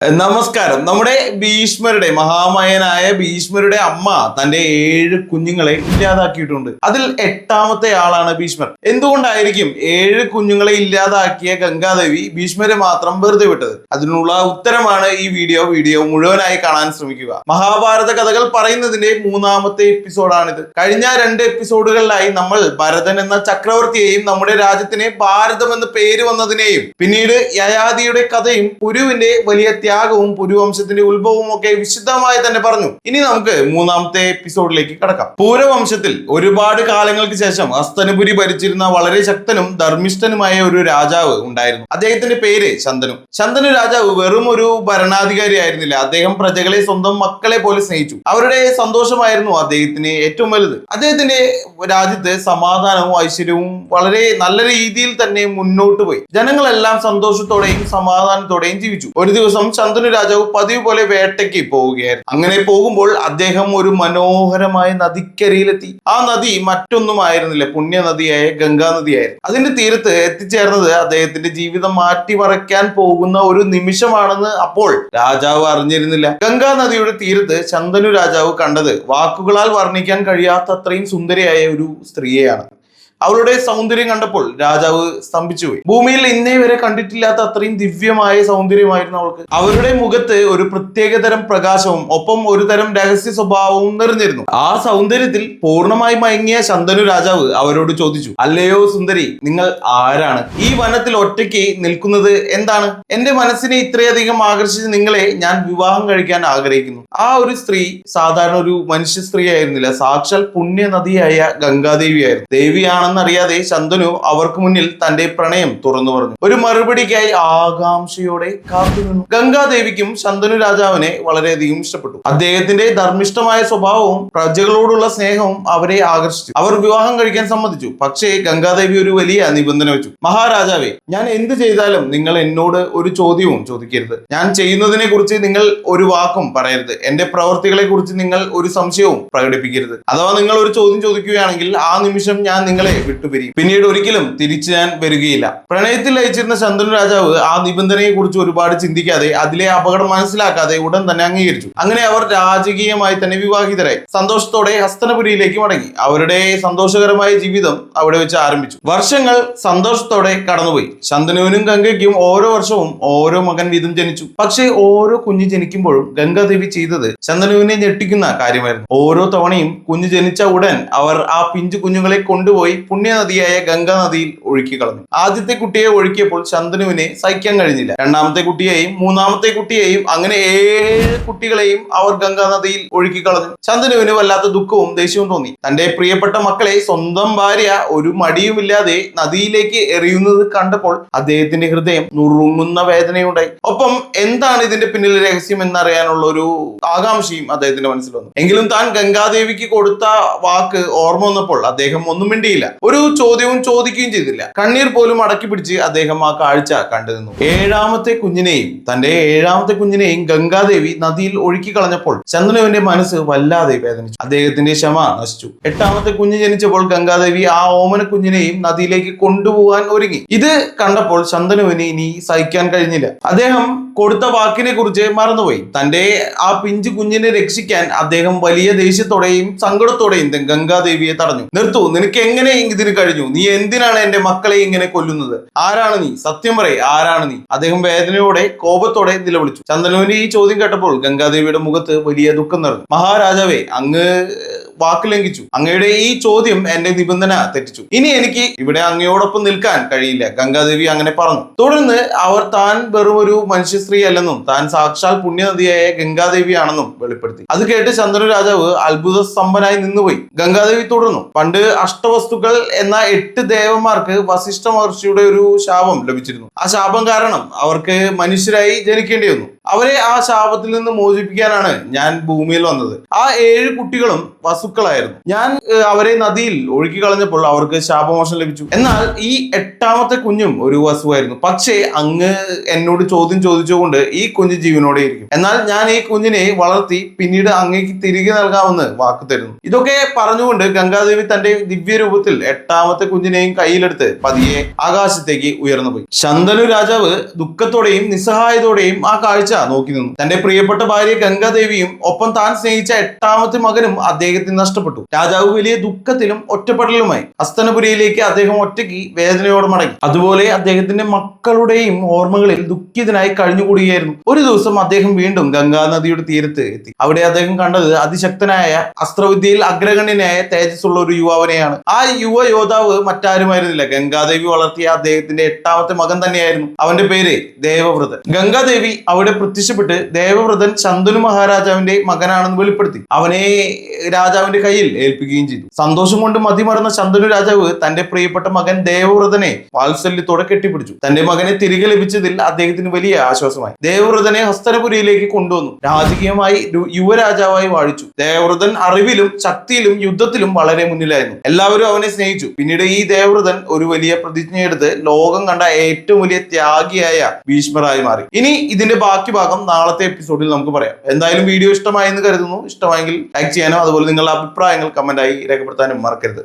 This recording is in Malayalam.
നമസ്കാരം. നമ്മുടെ ഭീഷ്മരുടെ മഹാമയനായ ഭീഷ്മരുടെ അമ്മ തന്റെ ഏഴ് കുഞ്ഞുങ്ങളെ ഇല്ലാതാക്കിയിട്ടുണ്ട്. അതിൽ എട്ടാമത്തെ ആളാണ് ഭീഷ്മർ. എന്തുകൊണ്ടായിരിക്കും ഏഴ് കുഞ്ഞുങ്ങളെ ഇല്ലാതാക്കിയ ഗംഗാദേവി ഭീഷ്മരെ മാത്രം വെറുതെ വിട്ടത്? അതിനുള്ള ഉത്തരമാണ് ഈ വീഡിയോ. വീഡിയോ മുഴുവനായി കാണാൻ ശ്രമിക്കുക. മഹാഭാരത കഥകൾ പറയുന്നതിന്റെ മൂന്നാമത്തെ എപ്പിസോഡാണിത്. കഴിഞ്ഞ രണ്ട് എപ്പിസോഡുകളിലായി നമ്മൾ ഭരതൻ എന്ന ചക്രവർത്തിയെയും നമ്മുടെ രാജ്യത്തിന് ഭാരതം എന്ന് പേര് വന്നതിനെയും പിന്നീട് യയാദിയുടെ കഥയും കുരുവിന്റെ വലിയ ത്യാഗവും പുരുവംശത്തിന്റെ ഉത്ഭവവും ഒക്കെ വിശുദ്ധമായി തന്നെ പറഞ്ഞു. ഇനി നമുക്ക് മൂന്നാമത്തെ എപ്പിസോഡിലേക്ക് കടക്കാം. പൂരവംശത്തിൽ ഒരുപാട് കാലങ്ങൾക്ക് ശേഷം അസ്തനപുരി ഭരിച്ചിരുന്ന വളരെ ശക്തനും ധർമ്മിഷ്ഠനുമായ ഒരു രാജാവ് ഉണ്ടായിരുന്നു. അദ്ദേഹത്തിന്റെ പേര് ശന്തനു. ശന്തനു രാജാവ് വെറും ഒരു ഭരണാധികാരി ആയിരുന്നില്ല. അദ്ദേഹം പ്രജകളെ സ്വന്തം മക്കളെ പോലെ സ്നേഹിച്ചു. അവരുടെ സന്തോഷമായിരുന്നു അദ്ദേഹത്തിന് ഏറ്റവും വലുത്. അദ്ദേഹത്തിന്റെ രാജ്യത്ത് സമാധാനവും ഐശ്വര്യവും വളരെ നല്ല രീതിയിൽ തന്നെ മുന്നോട്ട് പോയി. ജനങ്ങളെല്ലാം സന്തോഷത്തോടെയും സമാധാനത്തോടെയും ജീവിച്ചു. ഒരു ദിവസം ശന്തനു രാജാവ് പതിവ് പോലെ വേട്ടയ്ക്ക് പോവുകയായിരുന്നു. അങ്ങനെ പോകുമ്പോൾ അദ്ദേഹം ഒരു മനോഹരമായ നദിക്കരയിലെത്തി. ആ നദി മറ്റൊന്നും ആയിരുന്നില്ല പുണ്യ നദിയായ ഗംഗാ നദിയായിരുന്നു അതിന്റെ തീരത്ത് എത്തിച്ചേർന്നത് അദ്ദേഹത്തിന്റെ ജീവിതം മാറ്റിമറിക്കാൻ പോകുന്ന ഒരു നിമിഷമാണെന്ന് അപ്പോൾ രാജാവ് അറിഞ്ഞിരുന്നില്ല. ഗംഗാ നദിയുടെ തീരത്ത് ശന്തനു രാജാവ് കണ്ടത് വാക്കുകളാൽ വർണിക്കാൻ കഴിയാത്തത്രയും സുന്ദരിയായ ഒരു സ്ത്രീയെയാണ്. അവളുടെ സൗന്ദര്യം കണ്ടപ്പോൾ രാജാവ് സ്തംഭിച്ചുപോയി ഭൂമിയിൽ ഇന്നേ വരെ കണ്ടിട്ടില്ലാത്ത അത്രയും ദിവ്യമായ സൗന്ദര്യമായിരുന്നു അവൾക്ക്. അവരുടെ മുഖത്ത് ഒരു പ്രത്യേകതരം പ്രകാശവും ഒപ്പം ഒരു തരം രഹസ്യ സ്വഭാവവും നിറഞ്ഞിരുന്നു. ആ സൗന്ദര്യത്തിൽ പൂർണമായി മയങ്ങിയ ശന്തനു രാജാവ് അവരോട് ചോദിച്ചു അല്ലയോ സുന്ദരി നിങ്ങൾ ആരാണ്? ഈ വനത്തിൽ ഒറ്റയ്ക്ക് നിൽക്കുന്നത് എന്താണ്? എന്റെ മനസ്സിനെ ഇത്രയധികം ആകർഷിച്ച് നിങ്ങളെ ഞാൻ വിവാഹം കഴിക്കാൻ ആഗ്രഹിക്കുന്നു. ആ ഒരു സ്ത്രീ സാധാരണ ഒരു മനുഷ്യ സ്ത്രീ ആയിരുന്നില്ല സാക്ഷാൽ പുണ്യ നദിയായ ഗംഗാദേവിയായിരുന്നു ദേവിയാണെന്നറിയാതെ ശന്തനു അവർക്ക് മുന്നിൽ തന്റെ പ്രണയം തുറന്നു പറഞ്ഞു. ഒരു മറുപടിക്കായി ആകാംക്ഷയോടെ കാത്തുനിന്നു ഗംഗാദേവിക്കും ശന്തനു രാജാവിനെ വളരെയധികം ഇഷ്ടപ്പെട്ടു. അദ്ദേഹത്തിന്റെ ധർമ്മിഷ്ഠമായ സ്വഭാവവും പ്രജകളോടുള്ള സ്നേഹവും അവരെ ആകർഷിച്ചു. അവർ വിവാഹം കഴിക്കാൻ സമ്മതിച്ചു. പക്ഷേ ഗംഗാദേവി ഒരു വലിയ നിബന്ധന വെച്ചു. മഹാരാജാവേ ഞാൻ എന്ത് ചെയ്താലും നിങ്ങൾ എന്നോട് ഒരു ചോദ്യവും ചോദിക്കരുത്. ഞാൻ ചെയ്യുന്നതിനെ കുറിച്ച് നിങ്ങൾ ഒരു വാക്കും പറയരുത്. എന്റെ പ്രവർത്തികളെ കുറിച്ച് നിങ്ങൾ ഒരു സംശയവും പ്രകടിപ്പിക്കരുത്. അഥവാ നിങ്ങൾ ഒരു ചോദ്യം ചോദിക്കുകയാണെങ്കിൽ ആ നിമിഷം ഞാൻ നിങ്ങളെ വിട്ടുപിരിയും. പിന്നീട് ഒരിക്കലും തിരിച്ചു ഞാൻ വരികയില്ല. പ്രണയത്തിൽ ലയിച്ചിരുന്ന ശന്തനു രാജാവ് ആ നിബന്ധനയെ കുറിച്ച് ഒരുപാട് ചിന്തിക്കാതെ അതിലെ അപകടം മനസ്സിലാക്കാതെ ഉടൻ തന്നെ അംഗീകരിച്ചു. അങ്ങനെ അവർ രാജകീയമായി തന്നെ വിവാഹിതരായി. സന്തോഷത്തോടെ ഹസ്തനപുരിയിലേക്ക് മടങ്ങി. അവരുടെ സന്തോഷകരമായ ജീവിതം അവിടെ വെച്ച് ആരംഭിച്ചു. വർഷങ്ങൾ സന്തോഷത്തോടെ കടന്നുപോയി. ശന്തനുവിനും ഗംഗയ്ക്കും ഓരോ വർഷവും ഓരോ മകൻ വീതം ജനിച്ചു. പക്ഷേ ഓരോ കുഞ്ഞ് ജനിക്കുമ്പോഴും ഗംഗാദേവി ചെയ്തത് ശന്തനുവിനെ ഞെട്ടിക്കുന്ന കാര്യമായിരുന്നു. ഓരോ തവണയും കുഞ്ഞു ജനിച്ച ഉടൻ അവർ ആ പിഞ്ചു കുഞ്ഞുങ്ങളെ കൊണ്ടുപോയി പുണ്യനദിയായ ഗംഗാ നദിയിൽ ഒഴുക്കി കളഞ്ഞു. ആദ്യത്തെ കുട്ടിയെ ഒഴുക്കിയപ്പോൾ ശന്തനുവിനെ സഹിക്കാൻ കഴിഞ്ഞില്ല. രണ്ടാമത്തെ കുട്ടിയെയും മൂന്നാമത്തെ കുട്ടിയെയും അങ്ങനെ ഏഴ് കുട്ടികളെയും അവർ ഗംഗാ നദിയിൽ ഒഴുക്കി കളഞ്ഞു. ശന്തനുവിന് വല്ലാത്ത ദുഃഖവും ദേഷ്യവും തോന്നി. തന്റെ പ്രിയപ്പെട്ട മക്കളെ സ്വന്തം ഭാര്യ ഒരു മടിയുമില്ലാതെ നദിയിലേക്ക് എറിയുന്നത് കണ്ടപ്പോൾ അദ്ദേഹത്തിന്റെ ഹൃദയം നുറുങ്ങുന്ന വേദനയുണ്ടായി. ഒപ്പം എന്താണ് ഇതിന്റെ പിന്നിലെ രഹസ്യം എന്നറിയാനുള്ള ഒരു ആകാംക്ഷയും അദ്ദേഹത്തിന്റെ മനസ്സിൽ വന്നു. എങ്കിലും താൻ ഗംഗാദേവിക്ക് കൊടുത്ത വാക്ക് ഓർമ്മ വന്നപ്പോൾ അദ്ദേഹം ഒന്നും മിണ്ടിയില്ല. ഒരു ചോദ്യവും ചോദിക്കുകയും ചെയ്തില്ല. കണ്ണീർ പോലും അടക്കി പിടിച്ച് അദ്ദേഹം ആ കാഴ്ച കണ്ടിരുന്നു ഏഴാമത്തെ കുഞ്ഞിനെയും തന്റെ ഏഴാമത്തെ കുഞ്ഞിനെയും ഗംഗാദേവി നദിയിൽ ഒഴുക്കി കളഞ്ഞപ്പോൾ ചന്ദ്രനവന്റെ മനസ്സ് വല്ലാതെ വേദനിച്ചു. അദ്ദേഹത്തിന്റെ ക്ഷമ നശിച്ചു. എട്ടാമത്തെ കുഞ്ഞ് ജനിച്ചപ്പോൾ ഗംഗാദേവി ആ ഓമന കുഞ്ഞിനെയും നദിയിലേക്ക് കൊണ്ടുപോകാൻ ഒരുങ്ങി. ഇത് കണ്ടപ്പോൾ ചന്ദനുവിന് ഇനി സഹിക്കാൻ കഴിഞ്ഞില്ല. അദ്ദേഹം കൊടുത്ത വാക്കിനെ കുറിച്ച് മറന്നുപോയി. തന്റെ ആ പിഞ്ചു കുഞ്ഞിനെ രക്ഷിക്കാൻ അദ്ദേഹം വലിയ ദേഷ്യത്തോടെയും സങ്കടത്തോടെയും ഗംഗാദേവിയെ തടഞ്ഞു. നിർത്തു നിനക്ക് എങ്ങനെ ഇതിന് കഴിഞ്ഞു. നീ എന്തിനാണ് എന്റെ മക്കളെ ഇങ്ങനെ കൊല്ലുന്നത്? ആരാണ് നീ? സത്യം പറയ് ആരാണ് നീ? അദ്ദേഹം വേദനയോടെ കോപത്തോടെ നിലവിളിച്ചു ചന്ദനുവിന്റെ ഈ ചോദ്യം കേട്ടപ്പോൾ ഗംഗാദേവിയുടെ മുഖത്ത് വലിയ ദുഃഖം നിറഞ്ഞു. മഹാരാജാവേ അങ്ങ് വാക്ക് ലംഘിച്ചു. അങ്ങയുടെ ഈ ചോദ്യം എന്റെ നിബന്ധന തെറ്റിച്ചു. ഇനി എനിക്ക് ഇവിടെ അങ്ങയോടൊപ്പം നിൽക്കാൻ കഴിയില്ല. ഗംഗാദേവി അങ്ങനെ പറഞ്ഞു. തുടർന്ന് അവർ താൻ വെറും ഒരു മനുഷ്യ സ്ത്രീ അല്ലെന്നും താൻ സാക്ഷാൽ പുണ്യനദിയായ ഗംഗാദേവിയാണെന്നും വെളിപ്പെടുത്തി. അത് കേട്ട് ചന്ദ്ര രാജാവ് അത്ഭുത സ്തംഭനായി നിന്നുപോയി. ഗംഗാദേവി തുടർന്നു. പണ്ട് അഷ്ടവസ്തുക്കൾ എന്ന എട്ട് ദേവന്മാർക്ക് വസിഷ്ഠ മഹർഷിയുടെ ഒരു ശാപം ലഭിച്ചിരുന്നു. ആ ശാപം കാരണം അവർക്ക് മനുഷ്യരായി ജനിക്കേണ്ടി വന്നു. അവരെ ആ ശാപത്തിൽ നിന്ന് മോചിപ്പിക്കാനാണ് ഞാൻ ഭൂമിയിൽ വന്നത്. ആ ഏഴ് കുട്ടികളും വസുക്കളായിരുന്നു. ഞാൻ അവരെ നദിയിൽ ഒഴുക്കി കളഞ്ഞപ്പോൾ അവർക്ക് ശാപമോഷം ലഭിച്ചു. എന്നാൽ ഈ എട്ടാമത്തെ കുഞ്ഞും ഒരു വസുവായിരുന്നു. പക്ഷേ അങ്ങ് എന്നോട് ചോദ്യം ചോദിച്ചുകൊണ്ട് ഈ കുഞ്ഞ് ജീവനോടെ ഇരിക്കും. എന്നാൽ ഞാൻ ഈ കുഞ്ഞിനെ വളർത്തി പിന്നീട് അങ്ങേക്ക് തിരികെ നൽകാമെന്ന് വാക്ക് തരുന്നു. ഇതൊക്കെ പറഞ്ഞുകൊണ്ട് ഗംഗാദേവി തന്റെ ദിവ്യരൂപത്തിൽ എട്ടാമത്തെ കുഞ്ഞിനെയും കയ്യിലെടുത്ത് പതിയെ ആകാശത്തേക്ക് ഉയർന്നുപോയി. ശന്തനു രാജാവ് ദുഃഖത്തോടെയും നിസ്സഹായതോടെയും ആ കാഴ്ച നോക്കി നിന്നു. തന്റെ പ്രിയപ്പെട്ട ഭാര്യ ഗംഗാദേവിയും ഒപ്പം താൻ സ്നേഹിച്ച എട്ടാമത്തെ മകനും അദ്ദേഹത്തിന് നഷ്ടപ്പെട്ടു. രാജാവ് വലിയ ദുഃഖത്തിലും ഒറ്റപ്പെടലുമായി ഹസ്തനപുരിയിലേക്ക് അദ്ദേഹം ഒറ്റയ്ക്ക് വേദനയോട് മടങ്ങി. അതുപോലെ അദ്ദേഹത്തിന്റെ മക്കളുടെയും ഓർമ്മകളിൽ ദുഃഖിതനായി കഴിഞ്ഞുകൂടുകയായിരുന്നു. ഒരു ദിവസം അദ്ദേഹം വീണ്ടും ഗംഗാ നദിയുടെ തീരത്ത് എത്തി. അവിടെ അദ്ദേഹം കണ്ടത് അതിശക്തനായ അസ്ത്രവിദ്യയിൽ അഗ്രഗണ്യനായ തേജസ്സുള്ള ഒരു യുവാവനെയാണ്. ആ യുവ യോദ്ധാവ് മറ്റാരുമായിരുന്നില്ല. ഗംഗാദേവി വളർത്തിയ അദ്ദേഹത്തിന്റെ എട്ടാമത്തെ മകൻ തന്നെയായിരുന്നു. അവന്റെ പേര് ദേവവ്രതൻ. ഗംഗാദേവി അവിടെ പ്രത്യക്ഷപ്പെട്ട് ദേവവ്രതൻ ശന്തനു മഹാരാജാവിന്റെ മകനാണെന്ന് വെളിപ്പെടുത്തി. അവനെ രാജാവിന്റെ കയ്യിൽ ഏൽപ്പിക്കുകയും ചെയ്തു. സന്തോഷം കൊണ്ട് മതിമറന്ന ശന്തനു രാജാവ് തന്റെ പ്രിയപ്പെട്ട മകൻ ദേവവ്രതനെ വാത്സല്യത്തോടെ കെട്ടിപ്പിടിച്ചു. തന്റെ മകനെ തിരികെ ലഭിച്ചതിൽ അദ്ദേഹത്തിന് വലിയ ആശ്വാസമായി. ദേവവ്രതനെ ഹസ്തനപുരിയിലേക്ക് കൊണ്ടുവന്നു. രാജകീയമായി യുവരാജാവായി വാഴിച്ചു. ദേവവ്രതൻ അറിവിലും ശക്തിയിലും യുദ്ധത്തിലും വളരെ മുന്നിലായിരുന്നു. എല്ലാവരും അവനെ സ്നേഹിച്ചു. പിന്നീട് ഈ ദേവവ്രതൻ ഒരു വലിയ പ്രതിജ്ഞയെടുത്ത് ലോകം കണ്ട ഏറ്റവും വലിയ ത്യാഗിയായ ഭീഷ്മറായി മാറി. ഇനി ഇതിന്റെ ബാക്കി ഭാഗം നാളത്തെ എപ്പിസോഡിൽ നമുക്ക് പറയാം. എന്തായാലും വീഡിയോ ഇഷ്ടമായി എന്ന് കരുതുന്നു. ഇഷ്ടമായെങ്കിൽ ലൈക്ക് ചെയ്യാനോ അതുപോലെ നിങ്ങളുടെ അഭിപ്രായങ്ങൾ കമന്റായി രേഖപ്പെടുത്താനും മറക്കരുത്.